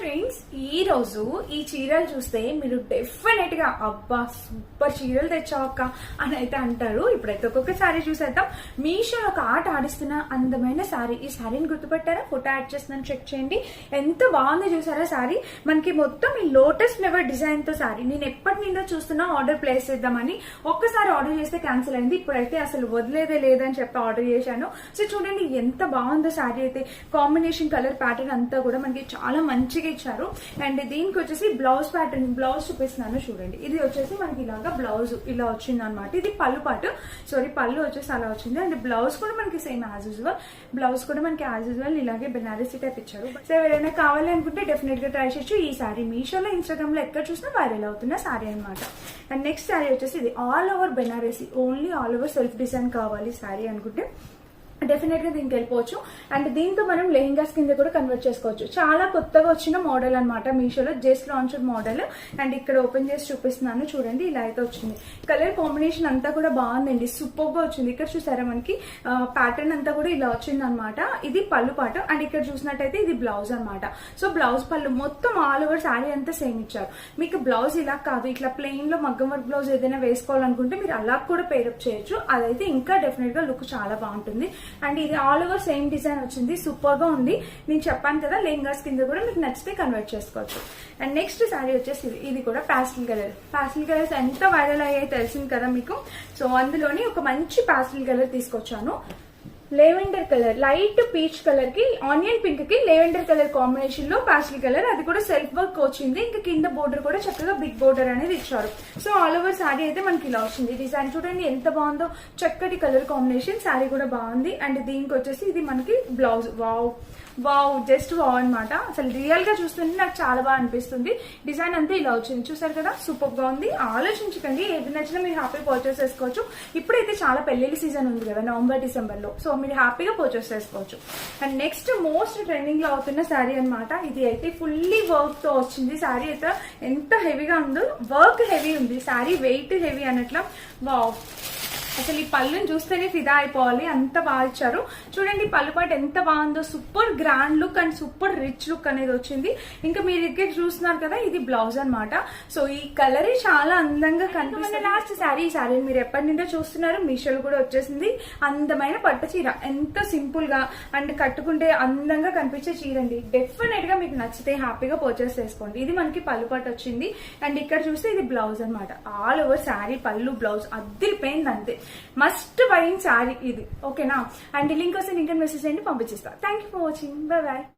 Friends ఈ రోజు ఈ చీరలు చూస్తే మీరు డెఫినెట్గా అబ్బా సూపర్ చీరలు తెచ్చావక్క అని అయితే అంటారు. ఇప్పుడైతే ఒక్కొక్క సారీ చూసేద్దాం. మీషో ఒక ఆట ఆడిస్తున్న అందమైన సారీ ఈ సారీని గుర్తుపెట్టారా? ఫోటో యాడ్ చేస్తున్నాను చెక్ చేయండి. ఎంత బాగుంది చూసారా సారీ మనకి మొత్తం ఈ లోటస్ ఫ్లేవర్ డిజైన్తో సారీ నేను ఎప్పటి నుండో చూస్తున్నా ఆర్డర్ ప్లేస్ చేద్దామని. ఒక్కసారి ఆర్డర్ చేస్తే క్యాన్సిల్ అయింది. ఇప్పుడైతే అసలు వదిలేదే లేదని చెప్పి ఆర్డర్ చేశాను. సో చూడండి ఎంత బాగుందో సారీ అయితే. కాంబినేషన్ కలర్ ప్యాటర్న్ అంతా కూడా మనకి చాలా మంచిగా ఇచ్చారు. అండ్ దీనికి వచ్చేసి బ్లౌజ్ ప్యాటర్న్ బ్లౌజ్ చూపిస్తున్నాను చూడండి. ఇది వచ్చేసి మనకి ఇలాగా బ్లౌజ్ ఇలా వచ్చింది అనమాట ఇది పళ్ళు పాటు సారీ పళ్ళు వచ్చేసి అలా వచ్చింది. అండ్ బ్లౌజ్ కూడా మనకి సేమ్ యాజ్ యూజువల్ బ్లౌజ్ కూడా మనకి యాజ్ యూజువల్ ఇలాగే బెనారసీ టైప్ ఇచ్చారు. సో ఎవరైనా కావాలి అనుకుంటే డెఫినెట్గా ట్రై చేయొచ్చు. ఈ సారీ మీషోలో ఇన్స్టాగ్రామ్లో ఎక్కడ చూసినా వైరల్ అవుతున్న సారీ అనమాట అండ్ నెక్స్ట్ సారీ వచ్చేసి ఇది all over Banarasi only all over self design కావాలి సారీ అనుకుంటే. డెఫినెట్గా దీనికి వెళ్ళిపోవచ్చు. అండ్ దీంతో మనం లెహింగాస్ కింద కూడా కన్వర్ట్ చేసుకోవచ్చు. చాలా కొత్తగా వచ్చిన మోడల్ అనమాట మీషోలో. జస్ట్ లాంచ్ మోడల్ అండ్ ఇక్కడ ఓపెన్ చేసి చూపిస్తున్నాను. చూడండి ఇలా అయితే వచ్చింది. కలర్ కాంబినేషన్ అంతా కూడా బాగుందండి. సూపర్గా వచ్చింది. ఇక్కడ చూసారా మనకి? ప్యాటర్న్ అంతా కూడా ఇలా వచ్చింది అనమాట ఇది పళ్ళు పాట. అండ్ ఇక్కడ చూసినట్టయితే ఇది బ్లౌజ్ అనమాట సో బ్లౌజ్ పళ్ళు మొత్తం ఆల్ ఓవర్ శారీ అంతా సేమ్ ఇచ్చారు. మీకు బ్లౌజ్ ఇలా కాదు. ఇట్లా ప్లెయిన్లో మగ్గం వర్క్ బ్లౌజ్ ఏదైనా వేసుకోవాలనుకుంటే మీరు అలా కూడా పేరప్ చేయొచ్చు. అదైతే ఇంకా డెఫినెట్గా లుక్ చాలా బాగుంటుంది. అండ్ ఇది ఆల్ ఓవర్ సేమ్ డిజైన్ వచ్చింది సూపర్గా ఉంది. నేను చెప్పాను కదా లెహంగాస్ కింద కూడా మీకు నచ్చితే కన్వర్ట్ చేసుకోవచ్చు. అండ్ నెక్స్ట్ శారీ వచ్చేసి ఇది ఇది కూడా పాస్టిల్ కలర్ ప్యాసిల్ కలర్స్ ఎంత వైరల్ అయ్యాయి తెలిసింది కదా మీకు. సో అందులోని ఒక మంచి పాస్టిల్ కలర్ తీసుకొచ్చాను. Lavender colour. లైట్ పీచ్ కలర్కి ఆనియన్ పింక్కి లెవెండర్ కలర్ కాంబినేషన్లో పాస్టల్ కలర్. అది కూడా సెల్ఫ్ వర్క్ వచ్చింది. ఇంకా కింద బోర్డర్ కూడా చక్కగా బిగ్ బోర్డర్ అనేది ఇచ్చారు. సో ఆల్ ఓవర్ శారీ అయితే మనకి ఇలా వచ్చింది. డిజైన్ చూడండి ఎంత బాగుందో. చక్కటి కలర్ కాంబినేషన్ శారీ కూడా బాగుంది. అండ్ దీనికి వచ్చేసి ఇది మనకి blouse wow wow just wow అనమాట అసలు రియల్గా చూస్తుంటే నాకు చాలా బాగా అనిపిస్తుంది. డిజైన్ అంతా ఇలా వచ్చింది. చూసారు కదా? సూపర్గా ఉంది. ఆలోచించకండి. ఏది నచ్చినా మీరు హ్యాపీ పర్చేస్ చేసుకోవచ్చు. ఇప్పుడైతే చాలా పెళ్ళిళ్ళ సీజన్ ఉంది కదా నవంబర్ డిసెంబర్లో సో మీరు హ్యాపీగా పర్చేస్ చేసుకోవచ్చు. అండ్ నెక్స్ట్ మోస్ట్ ట్రెండింగ్లో అవుతున్న శారీ అన్నమాట. ఇది అయితే ఫుల్లీ వర్క్తో వచ్చింది. శారీ అయితే ఎంత హెవీగా ఉందో వర్క్ హెవీ ఉంది. శారీ వెయిట్ హెవీ అన్నట్లు. వావ్ అసలు ఈ పళ్ళుని చూస్తేనే ఫిదా అయిపోవాలి. అంత బాగా ఇచ్చారు. చూడండి ఈ పళ్ళు పాటు ఎంత బాగుందో. Super grand look and super rich look అనేది వచ్చింది. ఇంకా మీరు ఇక్కడ చూస్తున్నారు కదా ఇది బ్లౌజ్ అన్నమాట. సో ఈ కలర్ చాలా అందంగా కనిపిస్తుంది. లాస్ట్ శారీ ఈ శారీ మీరు ఎప్పటి నుండో చూస్తున్నారు. మీషోలో కూడా వచ్చేసింది. అందమైన పట్టు చీర. ఎంత సింపుల్గా అండ్ కట్టుకుంటే అందంగా కనిపించే చీర అండి. డెఫినెట్గా మీకు నచ్చితే హ్యాపీగా పర్చేస్ చేసుకోండి. ఇది మనకి పళ్ళు పట్టు వచ్చింది. అండ్ ఇక్కడ చూస్తే ఇది బ్లౌజ్ అన్నమాట. ఆల్ ఓవర్ శారీ పళ్ళు బ్లౌజ్ అద్దరిపోయింది అంతే. మస్ట్ బయింగ్ శారీ ఇది. ఓకేనా అండ్ లింక్ వస్తే లింక్ మెసేజ్ చేయండి పంపించేస్తా. Thank you for watching bye bye